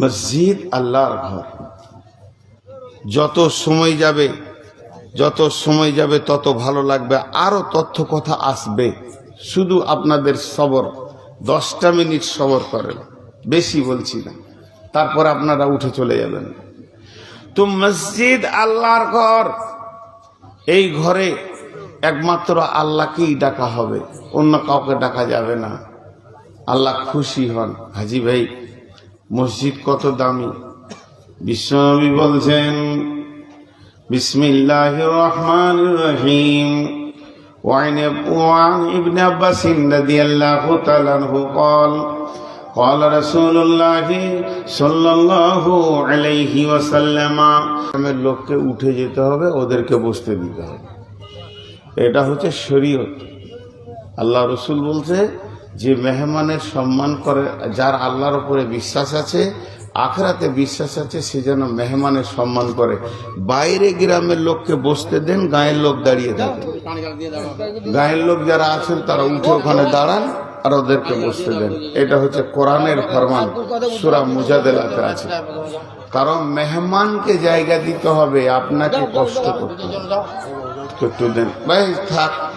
মসজিদ আল্লাহর ঘর। যত সময় যাবে, যত সময় যাবে, তত ভালো লাগবে আরও তথ্য কথা আসবে। শুধু আপনাদের সবর, দশটা মিনিট সবর করেন, বেশি বলছি না। তারপর আপনারা উঠে চলে যাবেন। তো মসজিদ আল্লাহর ঘর, এই ঘরে একমাত্র আল্লাহকেই ডাকা হবে, অন্য কাউকে ডাকা যাবে না। আল্লাহ খুশি হন, হাজি ভাই। মসজিদ কত দামি বিশ্বনবী বলছেন বিসমিল্লাহ রহমান রহিম وعن وعن ابن عباس رضي الله تعالى عنه قال قال رسول الله صلى الله عليه وسلم গ্রামের লোককে উঠে যেতে হবে ওদেরকে বসতে দিতে হবে এটা হচ্ছে শরীয়ত আল্লাহ রসুল বলছে যে মেহমানের সম্মান করে, যার আল্লাহর উপরে বিশ্বাস আছে, আখরাতে বিশ্বাস আছে, সে যেন মেহমানের সম্মান করে। বাইরে গ্রামের লোককে বসতে দেন, গায়ের লোক দাঁড়িয়ে থাকে। গায়ের লোক যারা আছেন, তারা উঠে ওখানে দাঁড়ান আর ওদেরকে বসতে দেন। এটা হচ্ছে কোরআনের ফরমান, সুরা মুজাদেলাতে আছে। কারণ মেহমানকে জায়গা দিতে হবে, আপনাকে কষ্ট করতে হবে। দেন। ভাই, থাক।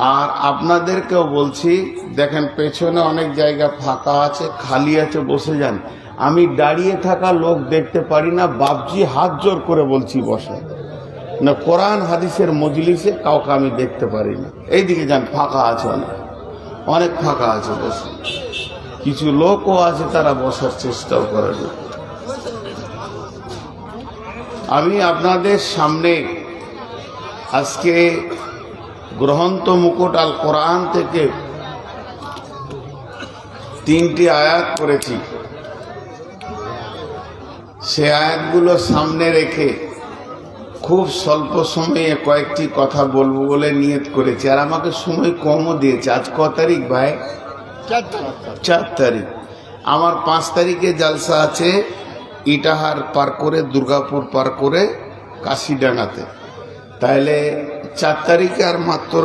আর আপনাদেরকেও বলছি, দেখেন পেছনে অনেক জায়গা ফাঁকা আছে, খালি আছে, বসে যান। আমি দাঁড়িয়ে থাকা লোক দেখতে পারি না, বাপজি হাত জোর করে বলছি, বসে। না, কোরআন হাদিসের মজলিসে কাউকে আমি দেখতে পারি না। এইদিকে যান, ফাঁকা আছে অনেক। অনেক ফাঁকা আছে, বসে। কিছু লোকও আছে, তারা বসার চেষ্টাও করে না। আমি আপনাদের সামনে আজকে গ্রহন্ত মুকুট আল কোরআন থেকে তিনটি আয়াত করেছি সে আয়াতগুলো সামনে রেখে খুব স্বল্প সময়ে কয়েকটি কথা বলব বলে নিয়ত করেছি। আর আমাকে সময় কমও দিয়েছে। আজ ক তারিখ ভাই? চার তারিখ। আমার পাঁচ তারিখে জালসা আছে ইটাহার পার করে দুর্গাপুর পার করে কাশিডাঙ্গাতে। তাহলে চার তারিখে আর মাত্র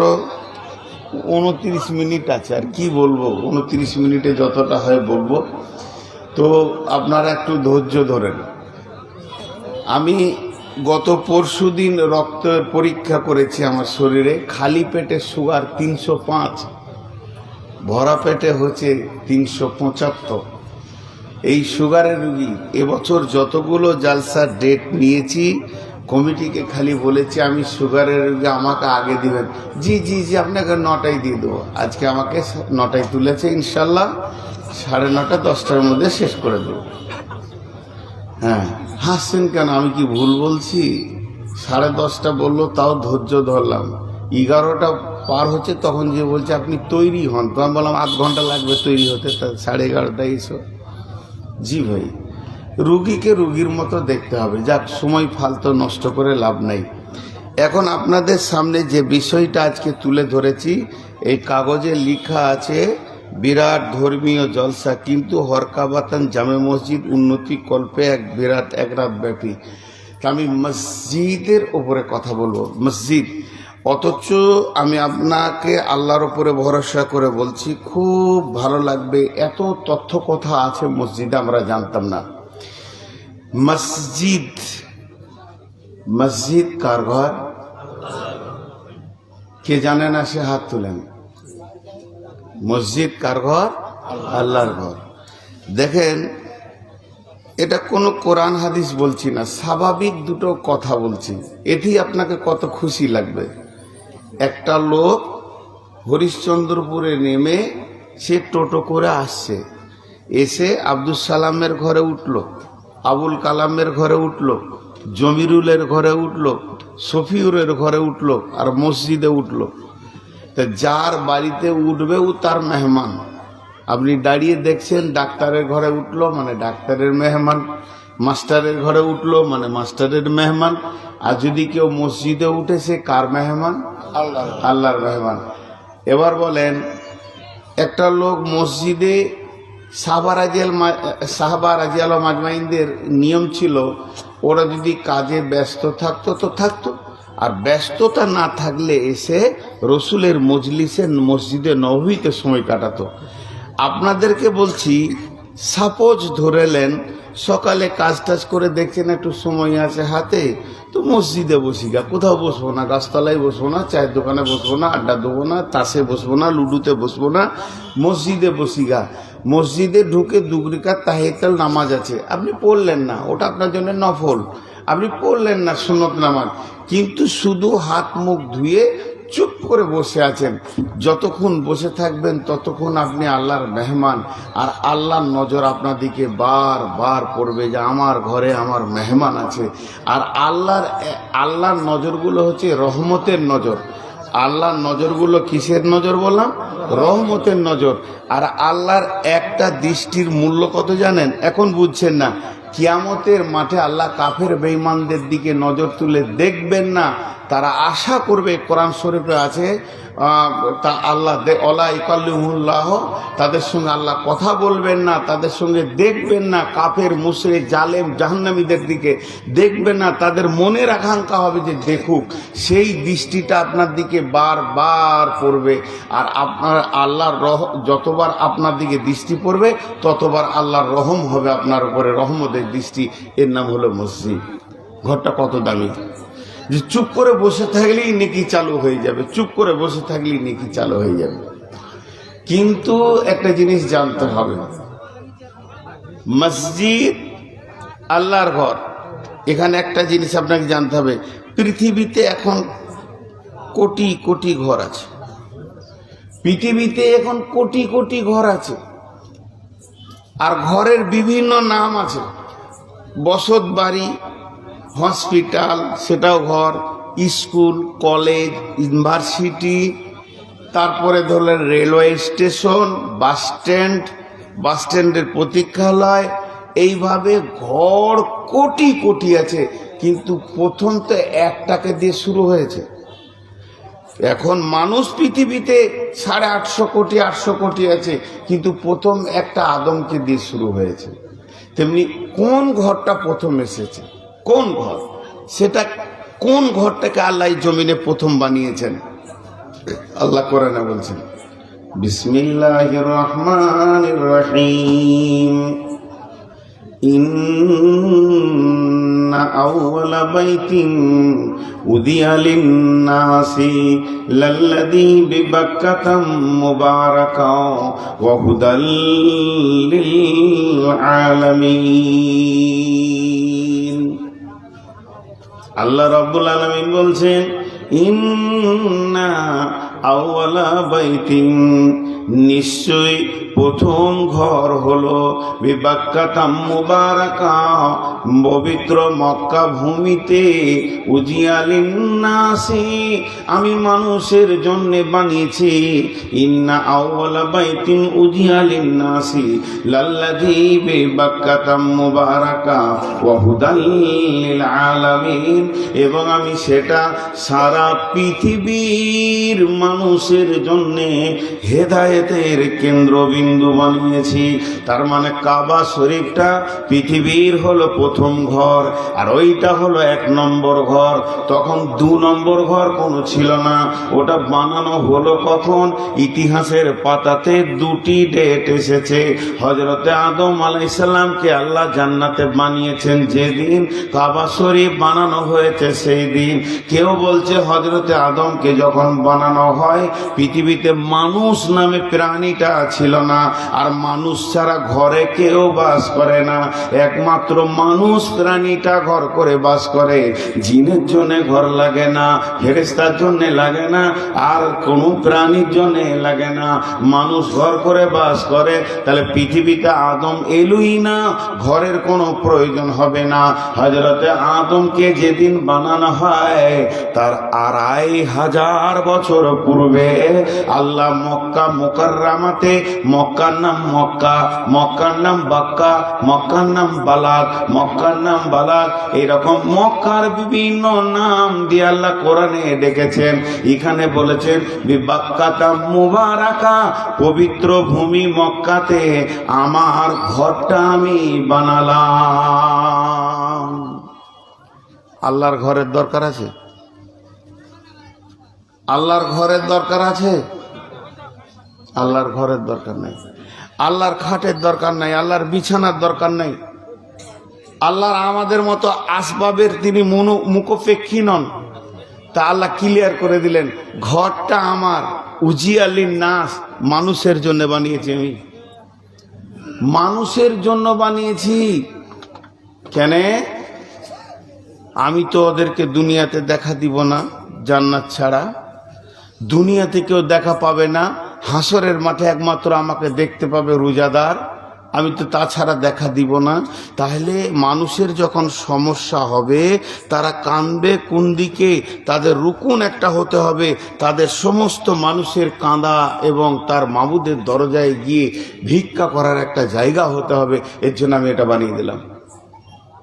উনত্রিশ মিনিট আছে। আর কি বলব? উনত্রিশ মিনিটে যতটা হয় বলব। তো আপনারা একটু ধৈর্য ধরেন। আমি গত পরশু দিন রক্তের পরীক্ষা করেছি আমার শরীরে। খালি পেটে সুগার তিনশো পাঁচ, ভরা পেটে হচ্ছে তিনশো পঁচাত্তর। এই সুগারের রুগী এবছর যতগুলো জালসার ডেট নিয়েছি কমিটিকে খালি বলেছি, আমি সুগারের রুগী আমাকে আগে দিবেন। জি জি জি, আপনাকে নটায় দিয়ে দেবো। আজকে আমাকে নটায় তুলেছে, ইনশাল্লাহ সাড়ে নটা, দশটার মধ্যে শেষ করে দেবো। হ্যাঁ হাসছেন কেন? আমি কি ভুল বলছি? সাড়ে দশটা বলল, তাও ধৈর্য ধরলাম। এগারোটা পার হচ্ছে, তখন যে বলছে, আপনি তৈরি হন। তো আমি বললাম, আধ ঘণ্টা লাগবে তৈরি হতে সাড়ে এগারোটায় এসো। জি ভাই। রুগীকে রুগীর মতো দেখতে হবে। যাক, সময় ফালতু, নষ্ট করে লাভ নাই। এখন আপনাদের সামনে যে বিষয়টা আজকে তুলে ধরেছি, এই কাগজে লেখা আছে, বিরাট ধর্মীয় জলসা, কিন্তু হরকাবাতান জামে মসজিদ উন্নতি কল্পে এক বিরাট, এক রাত ব্যাপী। আমি মসজিদের ওপরে কথা বলব। মসজিদ, অথচ আমি আপনাকে আল্লাহর ওপরে ভরসা করে বলছি, খুব ভালো লাগবে। এত তথ্য কথা আছে মসজিদে, আমরা জানতাম না। মসজিদ মসজিদ কার ঘর কে জানে না সে হাত তুলেন মসজিদ কার ঘর আল্লাহর ঘর দেখেন এটা কোনো কোরআন হাদিস বলছি না, স্বাভাবিক দুটো কথা বলছি। এটি আপনাকে কত খুশি লাগবে। একটা লোক হরিশ্চন্দ্রপুরে নেমে সে টোটো করে আসছে। এসে আব্দুল সালামের ঘরে উঠল। আবুল কালামের ঘরে উঠল জমিরুলের ঘরে উঠল শফিউরের ঘরে উঠল আর মসজিদে উঠল। তা যার বাড়িতে উঠবে ও তার মেহমান। আপনি দাঁড়িয়ে দেখছেন ডাক্তারের ঘরে উঠল মানে ডাক্তারের মেহমান। মাস্টারের ঘরে উঠল মানে মাস্টারের মেহমান। আর যদি কেউ মসজিদে উঠে সে কার মেহমান? আল্লাহর মেহমান। এবার বলেন একটা লোক মসজিদে সাহবা রাজিয়াল সাহাবা রাজিয়াল মাজমাইনদের নিয়ম ছিল, ওরা যদি কাজে ব্যস্ত থাকতো তো থাকতো, আর ব্যস্ততা না থাকলে এসে রসুলের মজলিসে, মসজিদে নবীতে সময় কাটাতো। আপনাদেরকে বলছি, সাপোজ ধরেলেন সকালে কাজ টাজ করে দেখছেন একটু সময় আছে হাতে, তো মসজিদে বসি গা। কোথাও বসবো না, গাছতলায় বসবো না, চায়ের দোকানে বসবো না, আড্ডা দেবো না, তাসে বসবো না, লুডুতে বসবো না, মসজিদে বসি গা। মসজিদে ঢুকে দুগরিকার তাহিতাল নামাজ আছে। আপনি পড়লেন না, ওটা আপনার জন্য নফল। আপনি পড়লেন না সুনত নামাজ। কিন্তু শুধু হাত মুখ ধুয়ে চুপ করে বসে আছেন। যতক্ষণ বসে থাকবেন ততক্ষণ আপনি আল্লাহর মেহমান। আর আল্লাহর নজর আপনার দিকে বার বার পড়বে যে আমার ঘরে আমার মেহমান আছে। আর আল্লাহর আল্লাহর নজরগুলো হচ্ছে রহমতের নজর। আল্লাহর নজরগুলো কিসের নজর বললাম? রহমতের নজর। আর আল্লাহর একটা দৃষ্টির মূল্য কত জানেন? এখন বুঝছেন না। কিয়ামতের মাঠে আল্লাহ কাফের বেইমানদের দিকে নজর তুলে দেখবেন না। তারা আশা করবে, কোরআন শরীফে আছে তা আল্লাহ অলা তাদের সঙ্গে আল্লাহ কথা বলবেন না, তাদের সঙ্গে দেখবেন না কাফের মুসরে জালেম, জাহান্নামীদের দিকে দেখবেন না, তাদের মনের আকাঙ্ক্ষা হবে যে দেখুক, সেই দৃষ্টিটা আপনার দিকে বারবার পড়বে। আর আপনার আল্লাহর রহ যতবার আপনার দিকে দৃষ্টি পড়বে, ততবার আল্লাহর রহম হবে আপনার উপরে, রহমতের দৃষ্টি। এর নাম হলো মসজিদ। ঘরটা কত দামি? যে চুপ করে বসে থাকলেই নেকি চালু হয়ে যাবে, চুপ করে বসে থাকলেই নেকি চালু হয়ে যাবে। কিন্তু একটা জিনিস জানতে হবে, মসজিদ আল্লাহর ঘর। এখানে একটা জিনিস আপনাকে জানতে হবে, পৃথিবীতে এখন কোটি কোটি ঘর আছে। পৃথিবীতে এখন কোটি কোটি ঘর আছে। আর ঘরের বিভিন্ন নাম আছে বসত বাড়ি হসপিটাল, সেটাও ঘর, স্কুল, কলেজ, ইউনিভার্সিটি, তারপরে ধরলেন railway station, bus stand, bus স্ট্যান্ডের প্রতীক্ষালয়, এইভাবে ঘর কোটি কোটি আছে, কিন্তু প্রথম তো একটাকে দিয়ে শুরু হয়েছে। এখন মানুষ পৃথিবীতে সাড়ে আটশো কোটি আটশো কোটি আছে, কিন্তু প্রথম একটা আদমকে দিয়ে শুরু হয়েছে। তেমনি কোন ঘরটা প্রথম এসেছে? কোন ঘর সেটা কোন ঘরটাকে আল্লাহ এই জমিনে প্রথম বানিয়েছেন আল্লাহ কোরআনে বলছেন বিসমিল্লাহ রহমান রহিম إن أول بيت أذي للناس للذي ببكة مباركا وهدى للعالمين আল্লাহ রব্বুল আলমিন বলছেন ইন্না আওয়ালা বাইতিন। নিশ্চয় প্রথম ঘর হলো বিবাক্কাতাম পবিত্র মক্কা ভূমিতে। উজিয়ালিন নাসি আমি মানুষের জন্য বানিয়েছি। ইন্না আউয়ালা বাইতিন উজিয়ালিন নাসি লাল্লাযী বিবাক্কাতাম ওয়া হুদাল আলামিন। এবং আমি সেটা সারা পৃথিবীর মানুষের জন্য হেদায়েতের কেন্দ্রবিন্দু। বানিয়েছি। তার মানে কাবা শরীফটা পৃথিবীর হলো প্রথম ঘর, আর ওইটা হলো এক নম্বর ঘর। তখন দু নম্বর ঘর কোনো ছিল না। ওটা বানানো হলো কখন? ইতিহাসের পাতাতে দুটি ডেট এসেছে। হজরতে আদম আলাইসাল্লামকে আল্লাহ জান্নাতে বানিয়েছেন যেদিন কাবা শরীফ বানানো হয়েছে সেই দিন কেউ বলছে হজরতে আদমকে যখন বানানো হয়, পৃথিবীতে মানুষ নামে প্রাণীটা ছিল না। আর মানুষ ছাড়া ঘরে কেউ বাস করে না। একমাত্র মানুষ প্রাণীটা ঘর করে বাস করে। জিনের জন্য ঘর লাগে না ফেরেস্তার জন্য লাগে না, আর কোনো প্রাণীর জন্য লাগে না। মানুষ ঘর করে বাস করে, তাহলে পৃথিবীতে আদম এলুই না, ঘরের কোনো প্রয়োজন হবে না। হজরতে আদমকে যেদিন বানানো হয়, তার আড়াই হাজার বছর পূর্বে আল্লাহ মক্কা মোকাররামাতে মক্কার নাম মক্কা, মক্কার নাম বাক্কা, মক্কার নাম বালাক, মক্কার নাম বালাক। এরকম মক্কার বিভিন্ন নাম দিয়ে আল্লাহ কোরআনে ডেকেছেন। এখানে বলেছেন মুবারাকা, পবিত্র ভূমি মক্কাতে আমার ঘরটা আমি বানালাম। আল্লাহর ঘরের দরকার আছে? আল্লাহর ঘরের দরকার আছে? আল্লাহর ঘরের দরকার নেই। আল্লাহর খাটের দরকার নাই, আল্লাহর বিছানার দরকার নেই। আল্লাহর আমাদের মতো আসবাবের তিনি মনো, মুখপেক্ষী নন। তা আল্লাহ ক্লিয়ার করে দিলেন, ঘরটা আমার উজিয়ালিন নাস মানুষের জন্য বানিয়েছি আমি। মানুষের জন্য বানিয়েছি। কেন? আমি তো ওদেরকে দুনিয়াতে দেখা দিব না, জান্নাত ছাড়া। দুনিয়াতে কেউ দেখা পাবে না হাসরের মাঠে একমাত্র আমাকে দেখতে পাবে রোজাদার। আমি তো তাছাড়া দেখা দিব না। তাহলে মানুষের যখন সমস্যা হবে, তারা কাঁদবে কোন দিকে? তাদের রুকুন একটা হতে হবে। তাদের সমস্ত মানুষের কাঁদা এবং তার মাবুদের দরজায় গিয়ে ভিক্ষা করার একটা জায়গা হতে হবে। এর জন্য আমি এটা বানিয়ে দিলাম।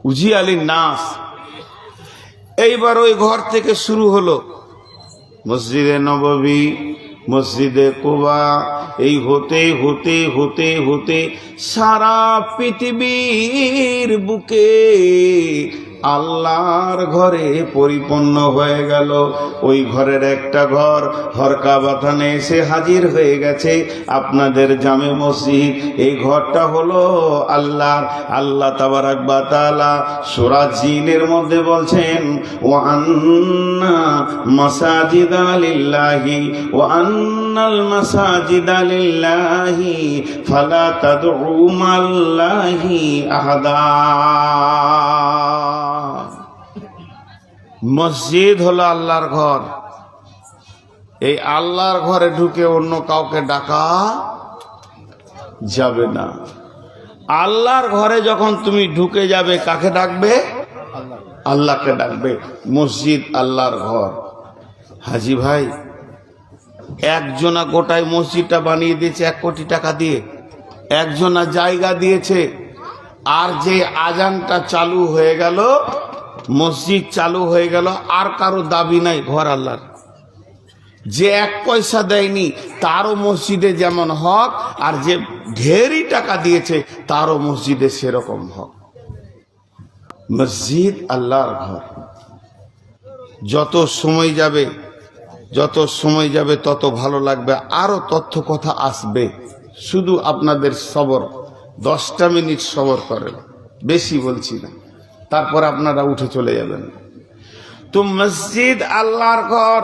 উজি আলী নাস। এইবার ওই ঘর থেকে শুরু হলো। মসজিদে নববী মসজিদে কোবা এই হতে হতে হতে হতে সারা পৃথিবীর বুকে আল্লাহর ঘরে পরিপূর্ণ হয়ে গেল। ওই ঘরের একটা ঘর, হরকা বাথানে এসে হাজির হয়ে গেছে। আপনাদের জামে মসজিদ, এই ঘরটা হলো আল্লাহ আল্লাহ তাবারাক বাতালা সুরা জিনের মধ্যে বলছেন ও আন্না মাসাজিদ আলিল্লাহি ও আন্নাল মাসাজিদ আলিল্লাহি ফালা তাদউ মাল্লাহি আহাদা। মসজিদ হলো আল্লাহর ঘর। এই আল্লাহর ঘরে ঢুকে অন্য কাউকে ডাকা যাবে না। আল্লাহর ঘরে যখন তুমি ঢুকে যাবে, কাকে ডাকবে? আল্লাহকে ডাকবে। মসজিদ আল্লাহর ঘর। হাজি ভাই, একজনা গোটায় মসজিদটা বানিয়ে দিয়েছে এক কোটি টাকা দিয়ে। একজনা জায়গা দিয়েছে। আর যে আজানটা চালু হয়ে গেল মসজিদ চালু হয়ে গেল, আর কারও দাবি নাই, ঘর আল্লাহর। যে এক পয়সা দেয়নি, তারও মসজিদে যেমন হক, আর যে ঢেরই টাকা দিয়েছে, তারও মসজিদে সেরকম হক। মসজিদ আল্লাহর ঘর। যত সময় যাবে, যত সময় যাবে, তত ভালো লাগবে, আরও তথ্য কথা আসবে। শুধু আপনাদের সবর, দশটা মিনিট সবর করেন, বেশি বলছি না। তারপর আপনারা উঠে চলে যাবেন তো মসজিদ আল্লাহর ঘর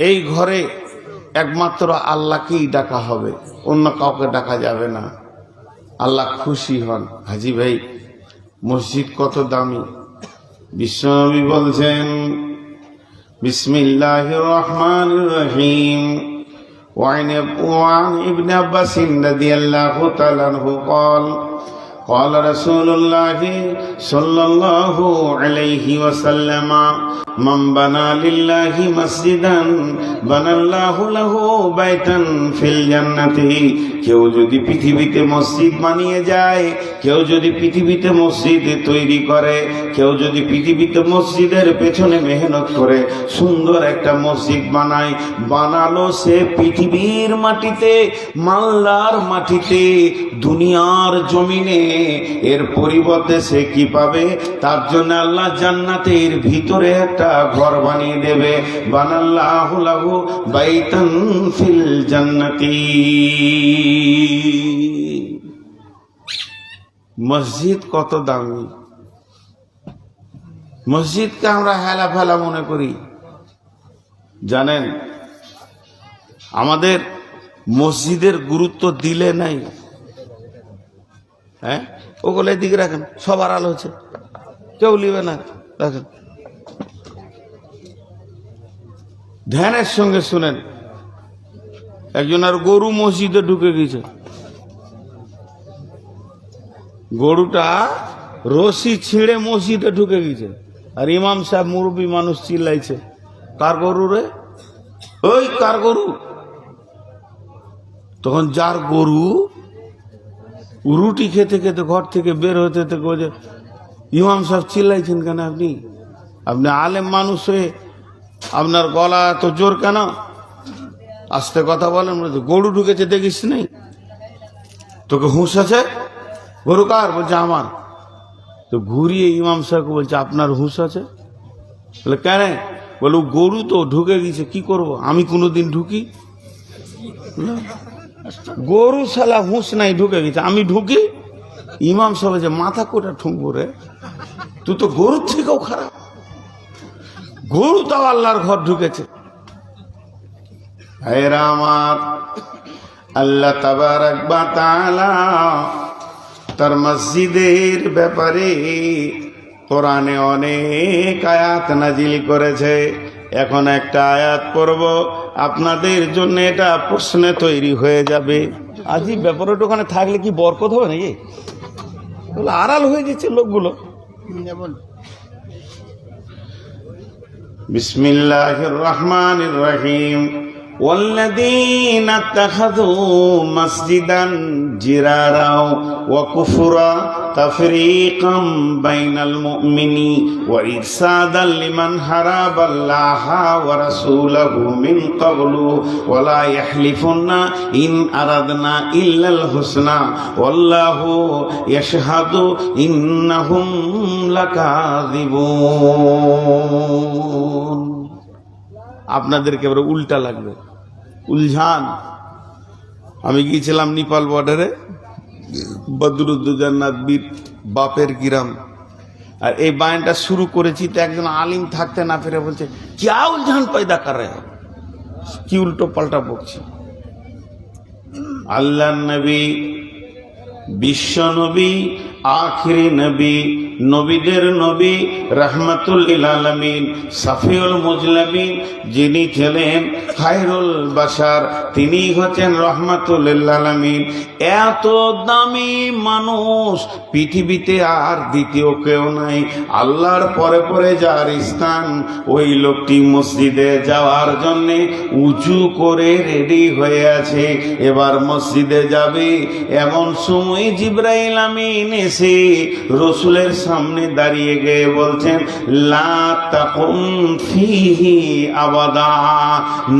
এই ঘরে একমাত্র আল্লাহকেই ডাকা হবে অন্য কাউকে ডাকা যাবে না আল্লাহ খুশি হন হাজি ভাই মসজিদ কত দামি বিশ্বনবী বলছেন বিসমিল্লাহ রহমান রহিম وعن وعن ابن عباس رضي الله تعالى عنه قال قال رسول الله صلى الله عليه وسلم من بنى لله مسجدا بنى الله له بيتا في الجنة কেউ যদি পৃথিবীতে মসজিদ বানিয়ে যায় কেউ যদি পৃথিবীতে মসজিদ তৈরি করে কেউ যদি পৃথিবীতে মসজিদের পেছনে মেহনত করে সুন্দর একটা মসজিদ বানায় বানালো সে পৃথিবীর মাটিতে মাল্লার মাটিতে দুনিয়ার জমিনে এর পরিবর্তে সে কি পাবে? তার জন্য আল্লাহ জান্নাতের ভিতরে একটা ঘর বানিয়ে দেবে। বানাল্লাহু ফিল জান্নাতি। মসজিদ কত দামি। মসজিদকে আমরা হেলা ফেলা মনে করি। জানেন, আমাদের মসজিদের গুরুত্ব দিলে নাই। হ্যাঁ? ওগুলো এদিকে রাখেন, সবার আলো হচ্ছে কেউ নিবে না, রাখেন। ধ্যানের সঙ্গে শুনেন, একজন আর গরু মসজিদে ঢুকে গেছে। গরুটা রশি ছিঁড়ে মসজিদে ঢুকে গেছে। আর ইমাম সাহেব মুরব্বী মানুষ চিল্লাইছে, কার গরু রে? ওই কার গরু? তখন যার গরু রুটি খেতে খেতে ঘর থেকে বের হতে ওই যে, ইমাম সাহেব চিল্লাইছেন কেন আপনি? আপনি আলেম মানুষ হয়ে আপনার গলা এত জোর কেন? আস্তে কথা বলেন গরু ঢুকেছে, দেখিস নেই তোকে হুঁশ আছে? গরু কার? বলছে আমার। তো ঘুরিয়ে ইমাম সাহেবকে বলছে, আপনার হুঁশ আছে? বলে, কেন? বলে গরু তো ঢুকে গেছে, কি করব? আমি কোনোদিন ঢুকি। গরু শালা হুঁশ নাই, ঢুকে গেছে। আমি ঢুকি, ইমাম সাহেব যে মাথা কোটা ঠুঙ্গু রে। তুই তো গরুর থেকেও খারাপ। গরু তাও আল্লাহর ঘর ঢুকেছে। আমার আল্লাহ তাবারাক বা তাআলা তার মসজিদের ব্যাপারে কোরআনে অনেক আয়াত নাজিল করেছে। এখন একটা আয়াত পড়ব। আপনাদের জন্য এটা প্রশ্নে তৈরি হয়ে যাবে। আজই ব্যাপারটা ওখানে থাকলে কি বরকত হবে নাকি? আড়াল হয়ে যাচ্ছে লোকগুলো। বিসমিল্লাহ রহমান রহিম। والذين اتخذوا مسجدا جرارا وكفرا تفريقا بين المؤمنين وإرسادا لمن حراب الله ورسوله من قبل ولا يحلفن إن أردنا إلا الحسنى والله يشهد إنهم لكاذبون আপনাদেরকে এবার উল্টা লাগবে উলঝান। আমি গিয়েছিলাম নেপাল বর্ডারে বদরুদ্দুজান্নাথ বীর বাপের গ্রাম। আর এই বায়নটা শুরু করেছি তো একজন আলিম থাকতে না পেরে বলছে, ক্যা উলঝান পয়দা করে কি উল্টো পাল্টা বকছি। আল্লাহ নবী, বিশ্ব নবী আখিরি নবী, নবীদের নবী, রহমতুল আলমিন সাফিউল মুজলামিন, যিনি ছিলেন খায়রুল বাসার তিনি হচ্ছেন রহমতুল আলমিন এত দামি মানুষ পৃথিবীতে আর দ্বিতীয় কেউ নাই। আল্লাহর পরে পরে যার স্থান, ওই লোকটি মসজিদে যাওয়ার জন্যে উঁচু করে রেডি হয়ে আছে। এবার মসজিদে যাবে, এমন সময় জিব্রাইল আমিন এসে রসুলের সামনে দাঁড়িয়ে গিয়ে বলছেন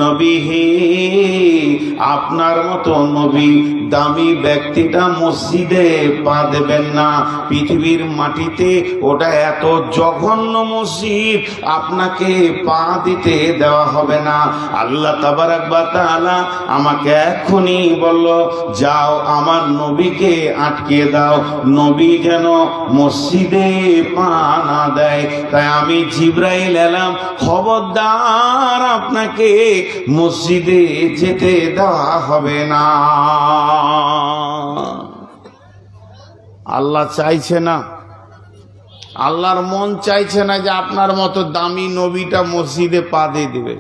নবী হে আপনার মতো নবী দামি ব্যক্তিটা মসজিদে পা দেবেন না, পৃথিবীর মাটিতে ওটা এত জঘন্য মসজিদ, আপনাকে পা দিতে দেওয়া হবে না। আল্লাহ তাবারাক বা তাআলা আমাকে এখনই বলল, যাও আমার নবীকে আটকে দাও, নবী যেন মসজিদে পা না দেয়। তাই আমি জিব্রাইল এলাম, খবরদার, আপনাকে মসজিদে যেতে দেওয়া হবে না। আল্লাহ চাইছে না, আল্লাহর মন চাইছে না যে আপনার মতো দামি নবীটা মসজিদে পা দিয়ে দেবে।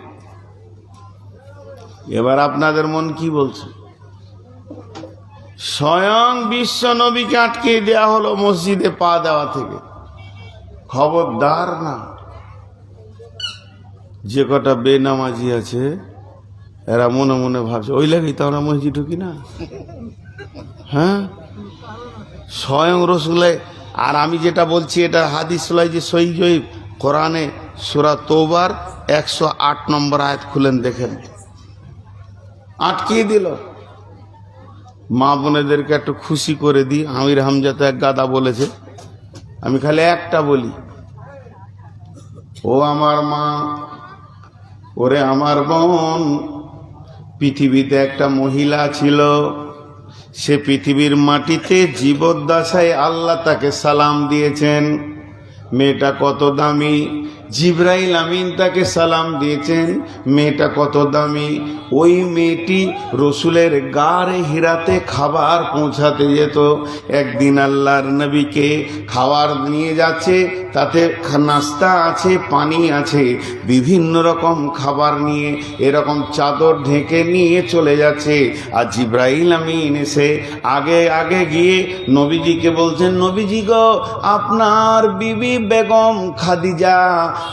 এবার আপনাদের মন কি বলছে? স্বয়ং বিশ্ব নবীকে আটকে দেওয়া হলো মসজিদে পা দেওয়া থেকে। খবরদার না। যে কটা বেনামাজি আছে, এরা মনে মনে ভাবছে, ওই লাগেই তো আমরা মসজিদ ঢুকি না। হ্যাঁ? স্বয়ং রসুলাই আর আমি যেটা বলছি, এটা হাদিস যে সই জয়ীব, কোরআনে সুরা তোবার একশো আট নম্বর আয়াত খুলেন, দেখেন। আটকিয়ে দিল। মা বোনেদেরকে একটু খুশি করে দিই। আমির হামজা তো এক গাদা বলেছে, আমি খালি একটা বলি, ও আমার মা, ওরে আমার বোন, পৃথিবীতে একটা মহিলা ছিল, সে পৃথিবীর মাটিতে জীবদ্দশায় আল্লাহ তাকে সালাম দিয়েছেন। মেয়েটা কত দামি জিব্রাইল আমিন তাকে সালাম দিয়েছেন, মেয়েটা কত দামি? ওই মেয়েটি রসুলের গাড়ে হিরাতে খাবার পৌঁছাতে যেত। একদিন আল্লাহর নবীকে খাবার নিয়ে যাচ্ছে, তাতে নাস্তা আছে, পানি আছে, বিভিন্ন রকম খাবার নিয়ে এরকম চাদর ঢেকে নিয়ে চলে যাচ্ছে। আর জিব্রাইল আমিন এসে আগে আগে গিয়ে নবীজিকে বলছেন, নবীজি গো, আপনার বিবি বেগম খাদিজা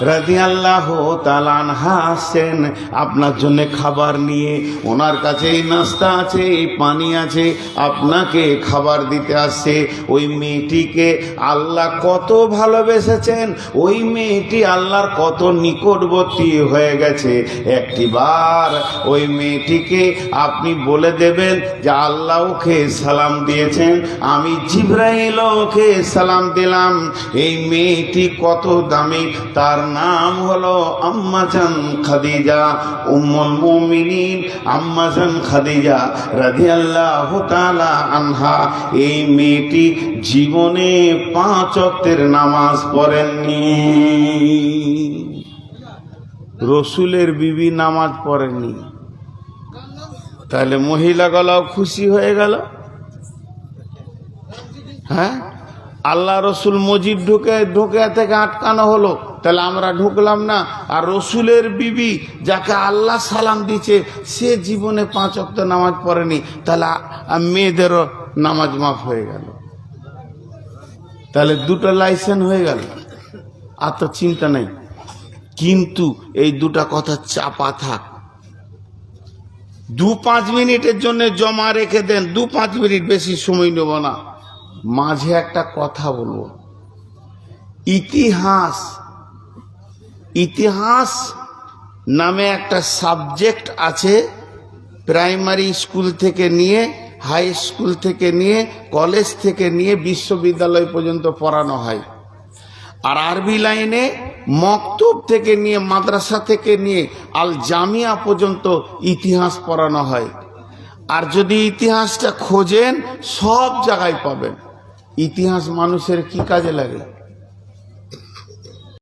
রাজি আল্লাহ তালান হাসেন আপনার জন্য খাবার নিয়ে। ওনার কাছে এই নাস্তা আছে এই পানি আছে। আপনাকে খাবার দিতে আসছে। ওই মেয়েটিকে আল্লাহ কত ভালোবেসেছেন। ওই মেয়েটি আল্লাহর কত নিকটবর্তী হয়ে গেছে। একটিবার ওই মেয়েটিকে আপনি বলে দেবেন যে আল্লাহ ওকে সালাম দিয়েছেন। আমি জিব্রাহিল ওকে সালাম দিলাম। এই মেয়েটি কত দামি তা তার নাম হলো আম্মাজান খাদিজা, উম্মুল মুমিনিন। আম্মাজান খাদিজা রাদিয়াল্লাহু তাআলা আনহা। এই মেয়েটি জীবনে পাঁচ ওয়াক্তের নামাজ পড়েননি। রসুলের বিবি নামাজ পড়েনি তাহলে মহিলা গলাও খুশি হয়ে গেল? হ্যাঁ? আল্লাহ রসুল মসজিদ ঢুকে ঢুকে থেকে আটকানো হলো। তাহলে আমরা ঢুকলাম না। আর রসুলের বিবি যাকে আল্লাহ সালাম দিচ্ছে সে জীবনে পাঁচ অক্ত নামাজ পড়েনি। তাহলে মেয়েদেরও নামাজ মাফ হয়ে গেল। তাহলে দুটো লাইসেন্স হয়ে গেল। আর তো চিন্তা নেই। কিন্তু এই দুটা কথা চাপা থাক। দু পাঁচ মিনিটের জন্য জমা রেখে দেন। দু পাঁচ মিনিট বেশি সময় নেব না। মাঝে একটা কথা বলব। ইতিহাস ইতিহাস নামে একটা সাবজেক্ট আছে প্রাইমারি স্কুল থেকে নিয়ে, হাই স্কুল থেকে নিয়ে, কলেজ থেকে নিয়ে বিশ্ববিদ্যালয় পর্যন্ত পড়ানো হয়। আর আরবি লাইনে মক্তব থেকে নিয়ে, মাদ্রাসা থেকে নিয়ে, আল জামিয়া পর্যন্ত ইতিহাস পড়ানো হয়। আর যদি ইতিহাসটা খোঁজেন, সব জায়গায় পাবেন। ইতিহাস মানুষের কি কাজে লাগে?